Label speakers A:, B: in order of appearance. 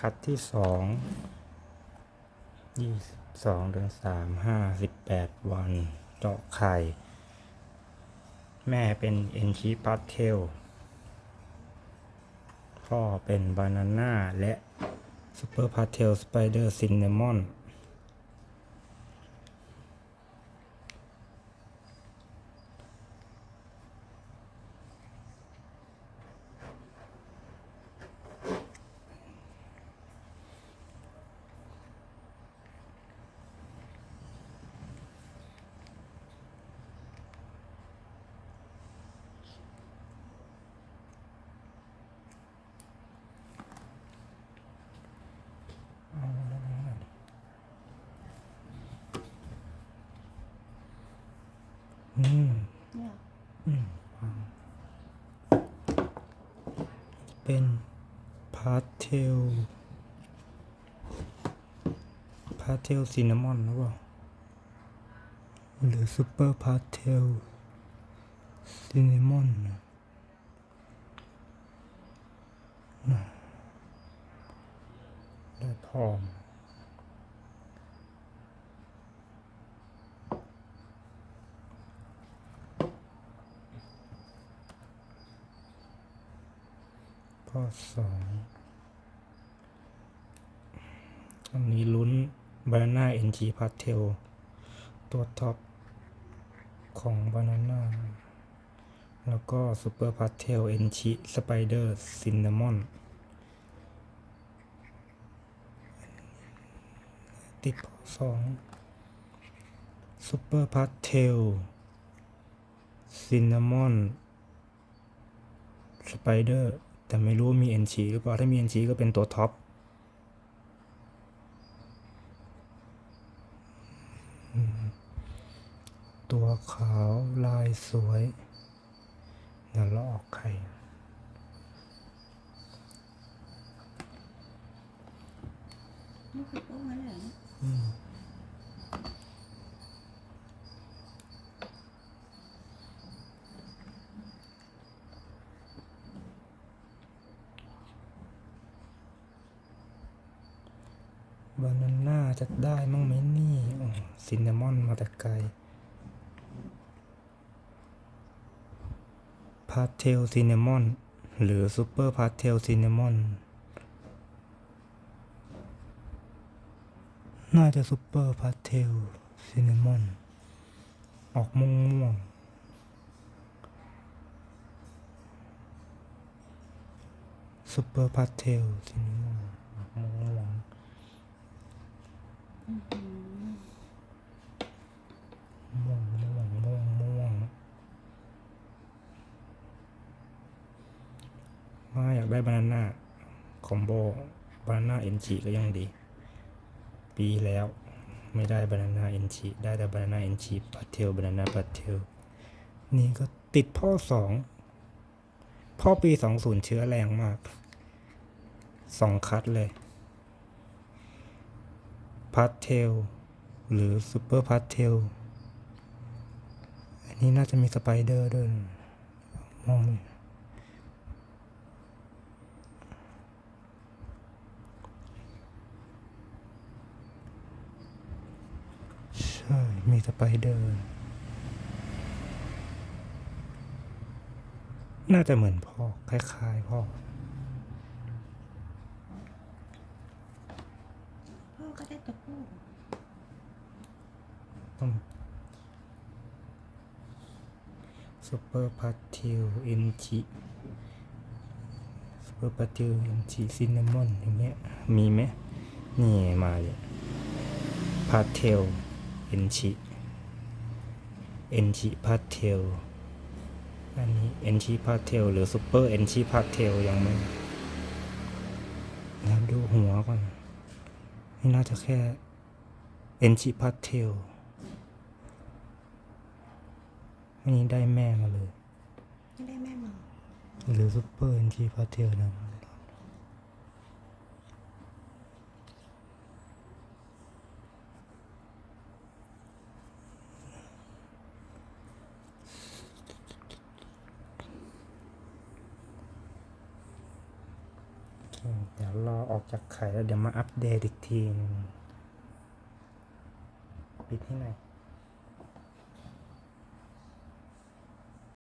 A: คัดที่สองยี่สิบสองเดือนสามห้าสิบแปดวัน เจาะไข่ แม่เป็นเอนชีพาเทลพ่อเป็นบานาน่าและซูเปอร์พาเทลสไปเดอร์ซินนามอน อืม
B: เนี่ย
A: เป็นพาเทลพาเทลซินนามอนหรือเปล่าหรือซูเปอร์พาเทลซินนามอนได้พอ ข้อสองอันนี้ลุ้นบานาน่าเอ็นจีพาเทลตัวท็อปของบานาน่าแล้วก็ซูเปอร์พาเทลเอ็นชีสไปเดอร์ซินนามอนติดสองซูเปอร์พาเทลซินนามอนสไปเดอร์ แต่ไม่รู้ว่ามี NC หรือเปล่า ถ้ามี NC ก็เป็นตัวท็อปอืมตัวขาวลายสวยเดี๋ยวเราออกไข่
B: นี่คือพวกนั้นเหรอเนี่ย
A: บานาน่าจะได้มั้งไหมนี่ซินนามอนมาแต่ไกลพาเทลซินนามอน หรือซูเปอร์พาเทลซินนามอน น่าจะซูเปอร์พาเทลซินนามอน ออกม่วงม่วงซูเปอร์พาเทลซินนามอนออกม่วงม่วง ม่วงม่วงม่วงม่วงว่าอยากได้บานาน่าคอมโบบานาน่าเอ็นจีก็ยังดี ปีแล้วไม่ได้บานาน่าเอ็นจีได้แต่บานาน่าเอ็นจีปัตเทลบานาน่าปัตเทลนี่ก็ติดพ่อสอง พ่อปีสองศูนย์เชื้อแรงมาก สองคัดเลย พาเทลหรือซูเปอร์พาเทลอันนี้น่าจะมีสไปเดอร์ด้วยนมองไม่ใช่ มีสไปเดอร์ น่าจะเหมือนพ่อ คล้ายๆพ่อ
B: ก็ได้ตัวผู้
A: ซูเปอร์พาเทลเอ็นจิซูเปอร์พาเทลเอ็นจิซินนามอนอย่างเงี้ยมีไหมนี่มาเลยพาเทลเอ็นจิเอ็นจิพาเทลอันนี้เอ็นจิพาเทลหรือซูเปอร์เอ็นจิพาเทลยังไม่แล้วดูหัวก่อน นี่น่าจะแค่เอ็นจิพาเทลอันนี้ได้แม่มาเลย
B: ไม่ได้แม่หมอ
A: หรือซูเปอร์เอ็นจีพาเทลนะ เดี๋ยวรอออกจากไข่แล้วเดี๋ยวมาอัปเดตอีกที ปิดที่ไหน